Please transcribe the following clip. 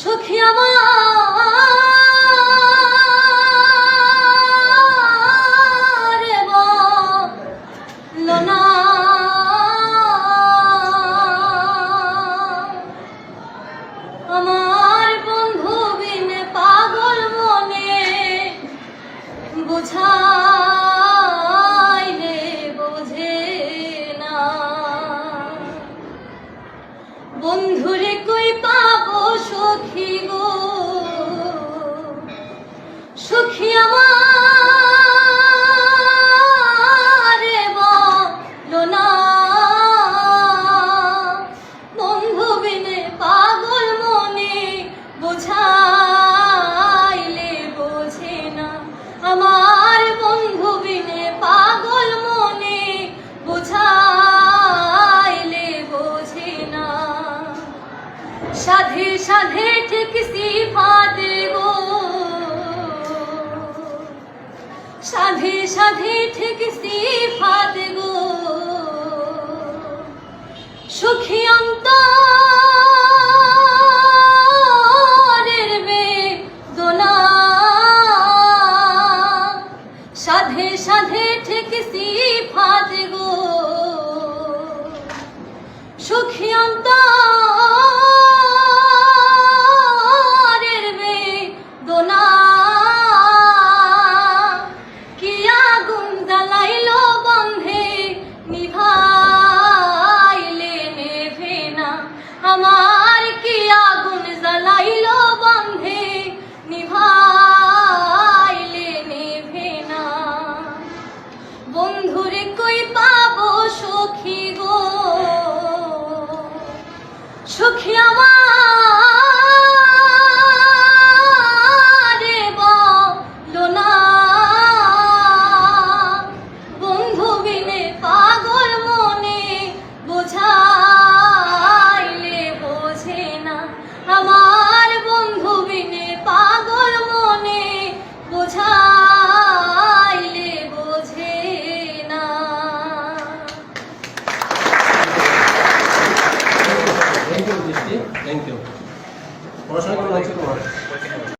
সখী আমার বলো না আমার বন্ধু বিনে পাগল মনে বোঝে বন্ধুরে সখী গো, সখী আমার বন্ধু বিনে পাগল মনে বোঝাইলে বোঝে না। আমার বন্ধু বিনে পাগল মনে বোঝাইলে সাধে সাধে ঠিক সিফাত গো সাধে সাধে ঠিক সিফাত গো সুখী অন্তরের বেদনা সাধে সাধে ঠিক সিফাত গো সুখী অন্তরের 我说你来么知来